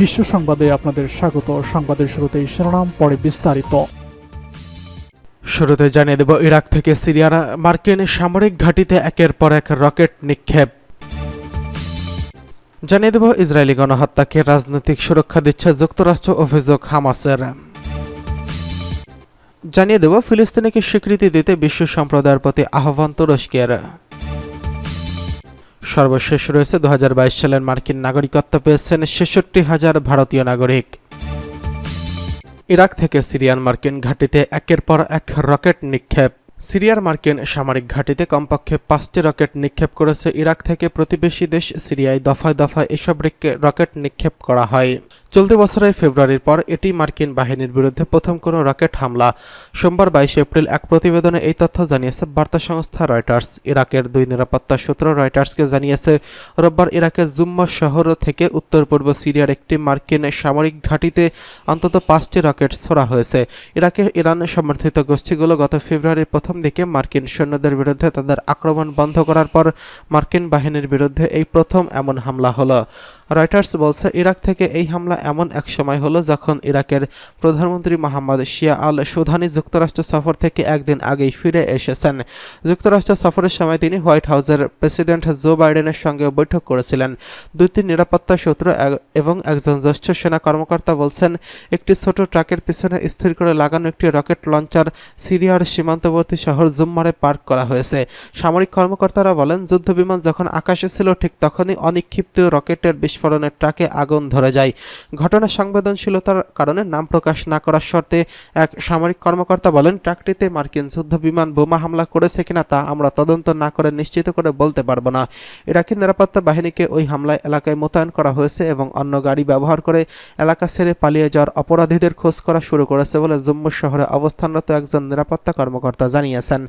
বিশ্ব সংবাদে আপনাদের স্বাগত। সংবাদের শুরুতেই শিরোনাম, পরে বিস্তারিত। শুরুতে জানিয়ে দেব, ইরাক থেকে সিরিয়ার মার্কিন সামরিক ঘাঁটিতে একের পর এক রকেট নিক্ষেপ। জানিয়ে দেব, ইসরায়েলি গণহত্যাকে রাজনৈতিক সুরক্ষা দিচ্ছে যুক্তরাষ্ট্র অভিযোগ হামাসের। জানিয়ে দেব, ফিলিস্তিনিকে স্বীকৃতি দিতে বিশ্ব সম্প্রদায়ের প্রতি আহ্বান তুরস্কের। সর্বশেষ রয়েছে দু হাজার বাইশ সালের মার্কিন নাগরিকত্ব পেয়েছেন ছেষট্টি হাজার ভারতীয় নাগরিক। ইরাক থেকে সিরিয়ান মার্কিন ঘাঁটিতে একের পর এক রকেট নিক্ষেপ। সিরিয়ার মার্কিন সামরিক ঘাঁটিতে কমপক্ষে পাঁচটি রকেট নিক্ষেপ করেছে ইরাক থেকে প্রতিবেশী দেশ সিরিয়ায় দফায় দফায় এসব রিক- রকেট নিক্ষেপ করা হয়। চলতি বছরের ফেব্রুয়ারির পর এটি মার্কিন বাহিনীর বিরুদ্ধে প্রথম কোনো রকেট হামলা। সোমবার বাইশে এপ্রিল এক প্রতিবেদনে এই তথ্য জানিয়েছে বার্তা সংস্থা রয়টার্স। ইরাকের দুই নিরাপত্তা সূত্র রয়টার্সকে জানিয়েছে, রোববার ইরাকের জুম্মা শহর থেকে উত্তর পূর্ব সিরিয়ার একটি মার্কিন সামরিক ঘাঁটিতে অন্তত পাঁচটি রকেট ছোড়া হয়েছে। ইরাকে ইরান সমর্থিত গোষ্ঠীগুলো গত ফেব্রুয়ারির প্রথম দিকে মার্কিন সৈন্যদের বিরুদ্ধে তাদের আক্রমণ বন্ধ করার পর মার্কিন বাহিনীর বিরুদ্ধে এই প্রথম এমন হামলা হলো। রয়টার্স বলছে, ইরাক থেকে এই হামলা এমন এক সময় হলো যখন ইরাকের প্রধানমন্ত্রী মোহাম্মদ শিয়া আল সুধানি যুক্তরাষ্ট্র সফর থেকে একদিন আগেই ফিরে এসেছেন। যুক্তরাষ্ট্র সফরের সময় তিনি হোয়াইট হাউসের প্রেসিডেন্ট জো বাইডেনের সঙ্গে বৈঠক করেছিলেন। দুটি নিরাপত্তা সূত্র এবং একজন জ্যেষ্ঠ সেনা কর্মকর্তা বলছেন, একটি ছোট ট্রাকের পিছনে স্থির করে লাগানো একটি রকেট লঞ্চার সিরিয়ার সীমান্তবর্তী শহর জুম্মারে পার্ক করা হয়েছে। সামরিক কর্মকর্তারা বলেন, যুদ্ধবিমান যখন আকাশে ছিল, ঠিক তখনই অনিক্ষিপ্ত রকেটের বিস্ফোরণের ট্রাকে আগুন ধরে যায়। ঘটনা সংবেদনশীলতার কারণে নাম প্রকাশ না করার শর্তে এক সামরিক কর্মকর্তা বলেন, ট্রাকটিতে মার্কিন যুদ্ধবিমান বোমা হামলা করেছে কিনা তা আমরা তদন্ত না করে নিশ্চিত করে বলতে পারব না। ইরাকি নিরাপত্তা বাহিনীকে ওই হামলায় এলাকায় মোতায়েন করা হয়েছে এবং অন্য গাড়ি ব্যবহার করে এলাকা ছেড়ে পালিয়ে যাওয়ার অপরাধীদের খোঁজ করা শুরু করেছে বলে জম্মু শহরে অবস্থানরত একজন নিরাপত্তা কর্মকর্তা জানিয়েছেন।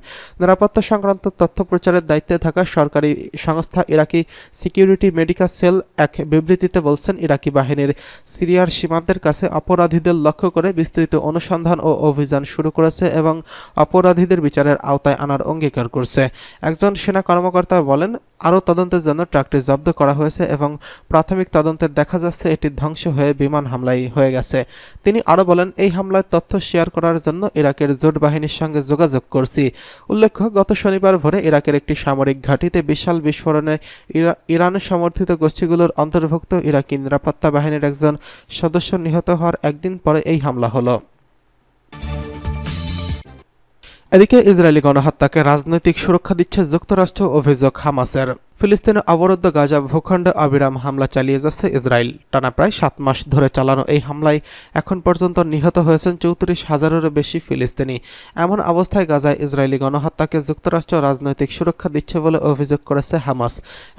নিরাপত্তা সংক্রান্ত তথ্য প্রচারের দায়িত্বে থাকা সরকারি সংস্থা ইরাকি সিকিউরিটি মেডিকেল সেল এক বিবৃতিতে বলছেন, ইরাকি বাহিনীর সিরিয়ার সীমান্তের কাছে অপরাধীদের লক্ষ্য করে বিস্তৃত অনুসন্ধান ও অভিযান শুরু করেছে এবং অপরাধীদের বিচারের আওতায় আনার অঙ্গীকার করছে। একজন সেনা কর্মকর্তা বলেন, আরও তদন্তের জন্য ট্রাকটি জব্দ করা হয়েছে এবং প্রাথমিক তদন্তে দেখা যাচ্ছে, এটি ধ্বংস হয়ে বিমান হামলায় হয়ে গেছে। তিনি আরও বলেন, এই হামলার তথ্য শেয়ার করার জন্য ইরাকের জোট বাহিনীর সঙ্গে যোগাযোগ করছি। উল্লেখ্য, গত শনিবার ভোরে ইরাকের একটি সামরিক ঘাঁটিতে বিশাল বিস্ফোরণে ইরা- ইরান সমর্থিত গোষ্ঠীগুলোর অন্তর্ভুক্ত ইরাকি নিরাপত্তা বাহিনীর একজন সদস্য নিহত হওয়ার একদিন পরে এই হামলা হলো। এদিকে ইসরায়েলি গণহত্যাকে রাজনৈতিক সুরক্ষা দিচ্ছে যুক্তরাষ্ট্র অভিযোগ হামাসের। ফিলিস্তিনের অবরুদ্ধ গাজা ভূখণ্ডে অবিরাম হামলা চালিয়ে যাচ্ছে ইসরায়েল। টানা প্রায় সাত মাস ধরে চালানো এই হামলায় এখন পর্যন্ত নিহত হয়েছেন চৌত্রিশ হাজারেরও বেশি ফিলিস্তিনি। এমন অবস্থায় গাজায় ইসরায়েলি গণহত্যাকে যুক্তরাষ্ট্র রাজনৈতিক সুরক্ষা দিচ্ছে বলে অভিযোগ করেছে হামাস।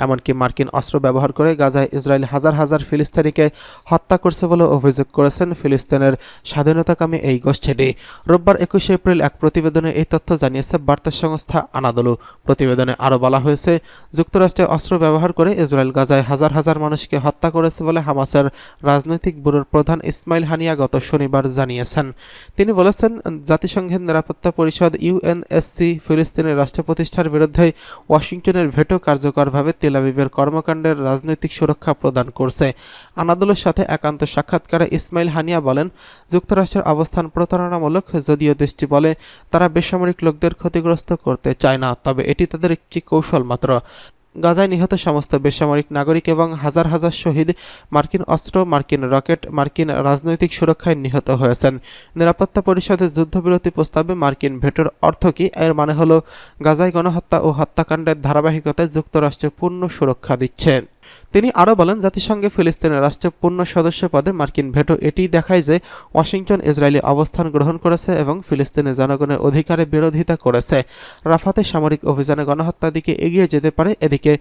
এমনকি মার্কিন অস্ত্র ব্যবহার করে গাজায় ইসরায়েল হাজার হাজার ফিলিস্তিনিকে হত্যা করছে বলে অভিযোগ করেছেন ফিলিস্তিনের স্বাধীনতাকামী এই গোষ্ঠীটি। রোববার একুশে এপ্রিল এক প্রতিবেদনে এই তথ্য জানিয়েছে বার্তা সংস্থা আনাদলু। প্রতিবেদনে আরও বলা হয়েছে, যুক্তরাষ্ট্রে অস্ত্র ব্যবহার করে ইসরায়েল গাজায় হাজার হাজার মানুষকে হত্যা করেছে বলে হামাসের রাজনৈতিক ব্যুরোর প্রধান ইসমাইল হানিয়া গত শনিবার জানিয়েছেন। তিনি বলেছেন, জাতিসংঘের নিরাপত্তা পরিষদ ইউএনএসসি ফিলিস্তিনের রাষ্ট্র প্রতিষ্ঠার বিরুদ্ধে ওয়াশিংটনের ভেটো কার্যকরভাবে তেলাবিবের কর্মকাণ্ডের রাজনৈতিক সুরক্ষা প্রদান করছে। আনাদলের সাথে একান্ত সাক্ষাৎকারে ইসমাইল হানিয়া বলেন, যুক্তরাষ্ট্রের অবস্থান প্রতারণামূলক, যদিও দেশটি বলে তারা বেসামরিক লোকদের ক্ষতিগ্রস্ত করতে চায় না, তবে এটি তাদের একটি কৌশল মাত্র। গাজায় নিহত সমস্ত বেসামরিক নাগরিক এবং হাজার হাজার শহীদ মার্কিন অস্ত্র, মার্কিন রকেট, মার্কিন রাজনৈতিক সুরক্ষায় নিহত হয়েছেন। নিরাপত্তা পরিষদের যুদ্ধবিরতি প্রস্তাবে মার্কিন ভেটোর অর্থ কি? এর মানে হল, গাজায় গণহত্যা ও হত্যাকাণ্ডের ধারাবাহিকতায় যুক্তরাষ্ট্রে পূর্ণ সুরক্ষা দিচ্ছে। তিনি আরও বলেন, জাতিসংঘে ফিলিস্তিনের রাষ্ট্রের পূর্ণ সদস্য পদে মার্কিন ভেটো এটিই দেখায় যে ওয়াশিংটন, ইসরায়েলি অবস্থান গ্রহণ করেছে এবং ফিলিস্তিনের জনগণের অধিকারে বিরোধিতা করেছে। রাফাতে সামরিক অভিযানে গণহত্যার দিকে এগিয়ে যেতে পারে। এদিকে,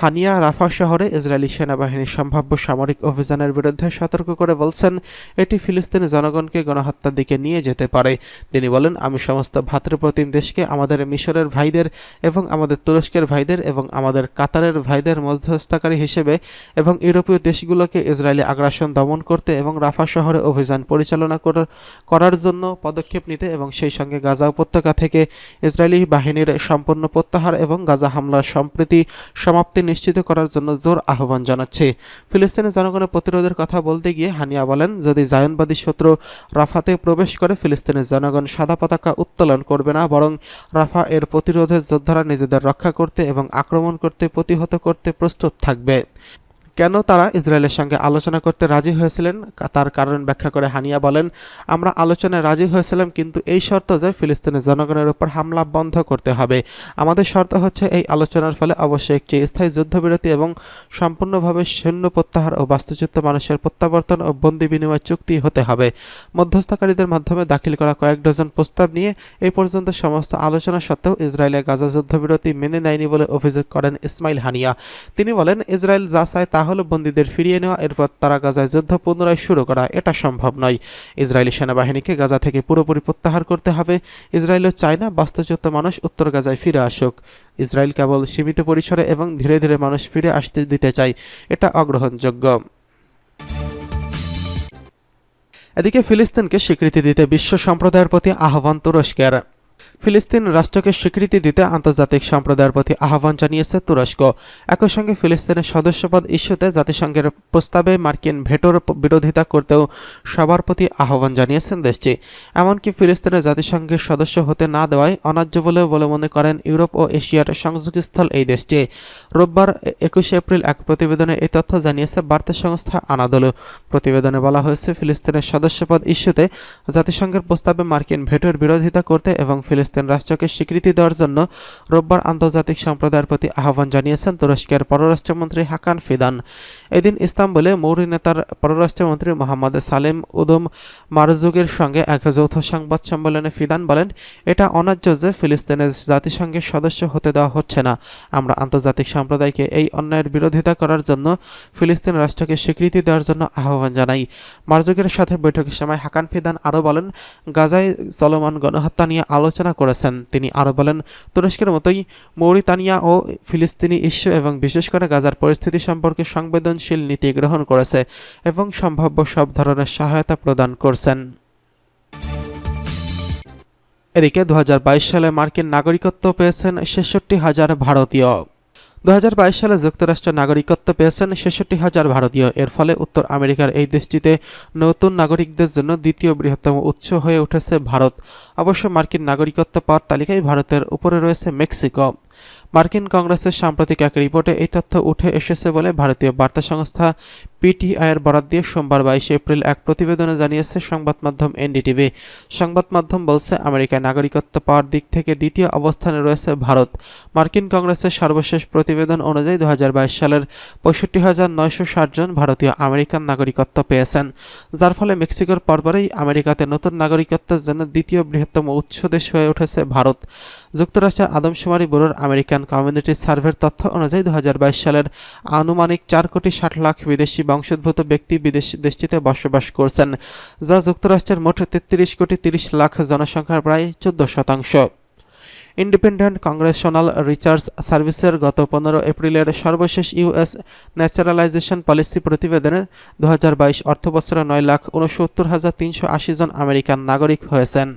হানিয়া রাফা শহরে ইসরায়েলি সেনাবাহিনীর সম্ভাব্য সামরিক অভিযানের বিরুদ্ধে সতর্ক করে বলছেন, এটি ফিলিস্তিনি জনগণকে গণহত্যার দিকে নিয়ে যেতে পারে। তিনি বলেন, আমি সমস্ত ভাতৃপ্রতিম দেশকে, আমাদের মিশরের ভাইদের এবং আমাদের তুরস্কের ভাইদের এবং আমাদের কাতারের ভাইদের মধ্যস্থতাকারী হিসেবে এবং ইউরোপীয় দেশগুলোকে ইসরায়েলি আগ্রাসন দমন করতে এবং রাফা শহরে অভিযান পরিচালনা করার- জন্য পদক্ষেপ নিতে এবং সেই সঙ্গে গাজা উপত্যকা থেকে ইসরায়েলি বাহিনীর সম্পূর্ণ প্রত্যাহার এবং গাজা হামলার সম্প্রীতি সমাপ্তি নিশ্চিত করার জন্য জোর আহ্বান জানাচ্ছে। ফিলিস্তিনের জনগণের প্রতিরোধের কথা বলতে গিয়ে হানিয়া বলেন, যদি জায়নবাদী শত্রু রাফাতে প্রবেশ করে ফিলিস্তিনের জনগণ সাদা পতাকা উত্তোলন করবে না, বরং রাফা এর প্রতিরোধের যোদ্ধারা নিজেদের রক্ষা করতে এবং আক্রমণ করতে, প্রতিহত করতে প্রস্তুত থাকবে। কেন তারা ইসরায়েলের সঙ্গে আলোচনা করতে রাজি হয়েছিলেন? তার কারণ ব্যাখ্যা করে হানিয়া বলেন, আমরা আলোচনায় রাজি হয়েছিলাম, কিন্তু এই শর্ত যে ফিলিস্তিনের জনগণের উপর হামলা বন্ধ করতে হবে। আমাদের শর্ত হচ্ছে এই আলোচনার ফলে অবশ্যই একটি স্থায়ী যুদ্ধবিরতি এবং সম্পূর্ণভাবে সৈন্য প্রত্যাহার ও বাস্তুচ্যুত মানুষের প্রত্যাবর্তন ও বন্দি বিনিময় চুক্তি হতে হবে। মধ্যস্থকারীদের মাধ্যমে দাখিল করা কয়েক ডজন প্রস্তাব নিয়ে এই পর্যন্ত সমস্ত আলোচনা সত্ত্বেও ইসরায়েলে গাজা যুদ্ধবিরতি মেনে নেয়নি বলে অভিযোগ করেন ইসমাইল হানিয়া। তিনি বলেন, ইসরায়েল যা চায় তা হলো বন্দীদের ফিরিয়ে নেওয়া, এরপর তারা গাজায় যুদ্ধ পুনরায় শুরু করা, এটা সম্ভব নয়। ইসরায়েলি সেনাবাহিনীকে গাজা থেকে পুরোপুরি প্রত্যাহার করতে হবে। ইসরায়েলও চায় না বাস্তুচ্যুত মানুষ উত্তর গাজায় ফিরে আসুক। ইসরায়েল কেবল সীমিত পরিসরে এবং ধীরে ধীরে মানুষ ফিরে আসতে দিতে চায়, এটা অগ্রহণযোগ্য। এদিকে ফিলিস্তিনকে স্বীকৃতি দিতে বিশ্ব সম্প্রদায়ের প্রতি আহ্বান তুরস্কের। ফিলিস্তিন রাষ্ট্রকে স্বীকৃতি দিতে আন্তর্জাতিক সম্প্রদায়ের প্রতি আহ্বান জানিয়েছে তুরস্ক। একই সঙ্গে ফিলিস্তিনের সদস্যপদ ইস্যুতে জাতিসংঘের প্রস্তাবে মার্কিন ভেটোর বিরোধিতা করতেও সবার প্রতি আহ্বান জানিয়েছেন দেশটি। এমনকি ফিলিস্তিনের জাতিসংঘের সদস্য হতে না দেওয়ায় অন্যায্য বলেও বলে মনে করেন ইউরোপ ও এশিয়ার সংযোগস্থল এই দেশটি। রোববার একুশে এপ্রিল এক প্রতিবেদনে এই তথ্য জানিয়েছে বার্তা সংস্থা আনাদোলু। প্রতিবেদনে বলা হয়েছে, ফিলিস্তিনের সদস্যপদ ইস্যুতে জাতিসংঘের প্রস্তাবে মার্কিন ভেটোর বিরোধিতা করতে এবং ফিলিস্তিন রাষ্ট্রকে স্বীকৃতি দেওয়ার জন্য রোববার আন্তর্জাতিক সম্প্রদায়ের প্রতি আহ্বান জানিয়েছেন তুরস্কের পররাষ্ট্রমন্ত্রী হাকান ফিদান। এদিন ইস্তাম্বুলে মৌরি নেতার পররাষ্ট্রমন্ত্রী মোহাম্মদ সালেম উদম মারজুগের সঙ্গে এক যৌথ সংবাদ সম্মেলনে ফিদান বলেন, এটা অন্যায্য যে ফিলিস্তিনের জাতিসংঘের সদস্য হতে দেওয়া হচ্ছে না। আমরা আন্তর্জাতিক সম্প্রদায়কে এই অন্যায়ের বিরোধিতা করার জন্য ফিলিস্তিন রাষ্ট্রকে স্বীকৃতি দেওয়ার জন্য আহ্বান জানাই। মারজুগের সাথে বৈঠকের সময় হাকান ফিদান আরও বলেন, গাজায় চলমান গণহত্যা নিয়ে আলোচনা করেছেন। তিনি আরও বলেন, তুরস্কের মতোই মৌরিতানিয়া ও ফিলিস্তিনি ইস্যু এবং বিশেষ করে গাজার পরিস্থিতি সম্পর্কে সংবেদনশীল নীতি গ্রহণ করেছে এবং সম্ভাব্য সব ধরনের সহায়তা প্রদান করছেন। এদিকে দু হাজার বাইশ সালে মার্কিন নাগরিকত্ব পেয়েছেন ছেষট্টি হাজার ভারতীয়। দু হাজার বাইশ সালে যুক্তরাষ্ট্রের নাগরিকত্ব পেয়েছেন ছেষট্টি হাজার ভারতীয়। এর ফলে উত্তর আমেরিকার এই দেশটিতে নতুন নাগরিকদের জন্য দ্বিতীয় বৃহত্তম উৎস হয়ে উঠেছে ভারত। অবশ্য মার্কিন নাগরিকত্ব পাওয়ার তালিকায় ভারতের উপরে রয়েছে মেক্সিকো। মার্কিন কংগ্রেসের সাম্প্রতিক এক রিপোর্টে এই তথ্য উঠে এসেছে বলে ভারতীয় বার্তা সংস্থা পিটিআইয়ের বরাদ দিয়ে সোমবার বাইশে এপ্রিল এক প্রতিবেদনে জানিয়েছে সংবাদ মাধ্যম এনডিটিভি। সংবাদ মাধ্যম বলছে, আমেরিকায় নাগরিকত্ব পাওয়ার দিক থেকে দ্বিতীয় অবস্থানে রয়েছে ভারত। মার্কিন কংগ্রেসের সর্বশেষ প্রতিবেদন অনুযায়ী দু হাজার বাইশ সালের পঁয়ষট্টি হাজার নয়শো ষাট জন ভারতীয় আমেরিকান নাগরিকত্ব পেয়েছেন, যার ফলে মেক্সিকোর পরপরেই আমেরিকাতে নতুন নাগরিকত্বের জন্য দ্বিতীয় বৃহত্তম উৎস দেশ হয়ে উঠেছে ভারত। যুক্তরাষ্ট্রের আদমশুমারি ব্যুরোর আমেরিকান কমিউনিটি সার্ভের তথ্য অনুযায়ী দু হাজার বাইশ সালের আনুমানিক চার কোটি ষাট লাখ বিদেশি বংশোদ্ভূত ব্যক্তি বিদেশ দেশটিতে বসবাস করছেন, যা যুক্তরাষ্ট্রের মোট তেত্রিশ কোটি তিরিশ লাখ জনসংখ্যার প্রায় চোদ্দ শতাংশ। ইন্ডিপেন্ডেন্ট কংগ্রেশনাল রিসার্চ সার্ভিসের গত পনেরো এপ্রিলের সর্বশেষ ইউএস ন্যাচারালাইজেশন পলিসি প্রতিবেদনে দু অর্থবছরে নয় লাখ উনসত্তর হাজার তিনশো আশি জন আমেরিকান নাগরিক হয়েছেন।